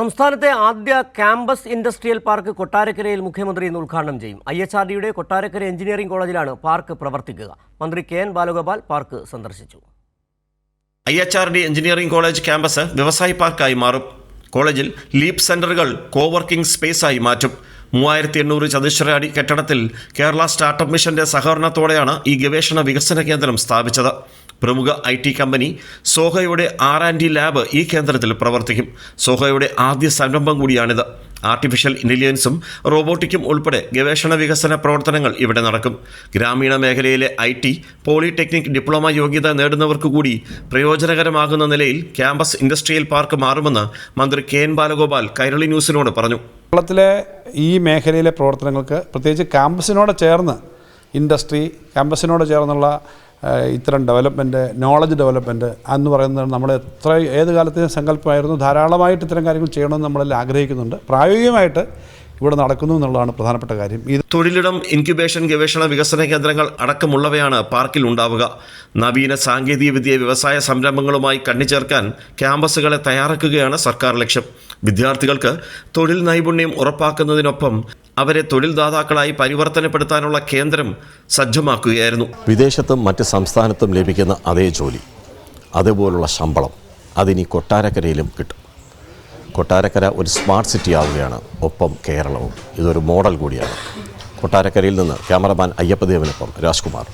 സംസ്ഥാനത്തെ ആദ്യ campus industrial park കൊട്ടാരക്കരയിൽ മുഖ്യമന്ത്രി ഇന്ന് ഉദ്ഘാടനം ചെയ്യും. ഐ എച്ച് ആർ ഡിയുടെ കൊട്ടാരക്കര എഞ്ചിനീയറിംഗ് കോളേജിലാണ് പാർക്ക് പ്രവർത്തിക്കുക. മന്ത്രി കെ എൻ ബാലഗോപാൽ പാർക്ക് സന്ദർശിച്ചു. I H R D engineering college campus വ്യവസായ പാർക്കായി മാറും. കോളേജിൽ ലീപ് സെന്ററുകൾ കോവർക്കിംഗ് സ്പേസായി മാറ്റും. മൂവായിരത്തി എണ്ണൂറ് ചതുശ്ര അടി കെട്ടിടത്തിൽ കേരള സ്റ്റാർട്ടപ്പ് മിഷന്റെ സഹകരണത്തോടെയാണ് ഈ ഗവേഷണ വികസന കേന്ദ്രം സ്ഥാപിച്ചത്. പ്രമുഖ ഐ ടി കമ്പനി സോഹയുടെ ആർ ആൻഡ് ഡി ലാബ് ഈ കേന്ദ്രത്തിൽ പ്രവർത്തിക്കും. സോഹയുടെ ആദ്യ സംരംഭം കൂടിയാണിത്. ആർട്ടിഫിഷ്യൽ ഇന്റലിജൻസും റോബോട്ടിക്കും ഉൾപ്പെടെ ഗവേഷണ വികസന പ്രവർത്തനങ്ങൾ ഇവിടെ നടക്കും. ഗ്രാമീണ മേഖലയിലെ ഐ ടി പോളിടെക്നിക് ഡിപ്ലോമ യോഗ്യത നേടുന്നവർക്ക് കൂടി പ്രയോജനകരമാകുന്ന നിലയിൽ ക്യാമ്പസ് ഇൻഡസ്ട്രിയൽ പാർക്ക് മാറുമെന്ന് മന്ത്രി കെ എൻ ബാലഗോപാൽ കൈരളി ന്യൂസിനോട് പറഞ്ഞു. കേരളത്തിലെ ഈ മേഖലയിലെ പ്രവർത്തനങ്ങൾക്ക് പ്രത്യേകിച്ച് ക്യാമ്പസിനോട് ചേർന്ന് ഇൻഡസ്ട്രി ക്യാമ്പസിനോട് ചേർന്നുള്ള ഇത്തരം ഡെവലപ്മെന്റ് നോളജ് ഡെവലപ്മെന്റ് എന്ന് പറയുന്നത് നമ്മൾ എത്ര ഏത് കാലത്തെയും സങ്കല്പമായിരുന്നു. ധാരാളമായിട്ട് ഇത്തരം കാര്യങ്ങൾ ചെയ്യണമെന്ന് നമ്മളെല്ലാം ആഗ്രഹിക്കുന്നുണ്ട്. പ്രായോഗികമായിട്ട് ഇവിടെ നടക്കുന്നു എന്നുള്ളതാണ് പ്രധാനപ്പെട്ട കാര്യം. ഇത് തൊഴിലിടം ഇൻക്യുബേഷൻ ഗവേഷണ വികസന കേന്ദ്രങ്ങൾ അടക്കമുള്ളവയാണ് പാർക്കിൽ ഉണ്ടാവുക. നവീന സാങ്കേതികവിദ്യ വ്യവസായ സംരംഭങ്ങളുമായി കണ്ണിച്ചേർക്കാൻ ക്യാമ്പസുകളെ തയ്യാറാക്കുകയാണ് സർക്കാർ ലക്ഷ്യം. വിദ്യാർത്ഥികൾക്ക് തൊഴിൽ നൈപുണ്യം ഉറപ്പാക്കുന്നതിനൊപ്പം അവരെ തൊഴിൽദാതാക്കളായി പരിവർത്തനപ്പെടുത്താനുള്ള കേന്ദ്രം സജ്ജമാക്കുകയായിരുന്നു. വിദേശത്തും മറ്റ് സംസ്ഥാനത്തും ലഭിക്കുന്ന അതേ ജോലി അതുപോലുള്ള ശമ്പളം അതിനി കൊട്ടാരക്കരയിലും കിട്ടും. കൊട്ടാരക്കര ഒരു സ്മാർട്ട് സിറ്റി ആവുകയാണ്. ഒപ്പം കേരളവും. ഇതൊരു മോഡൽ കൂടിയാണ്. കൊട്ടാരക്കരയിൽ നിന്ന് ക്യാമറമാൻ അയ്യപ്പദേവനൊപ്പം രാജ്കുമാർ.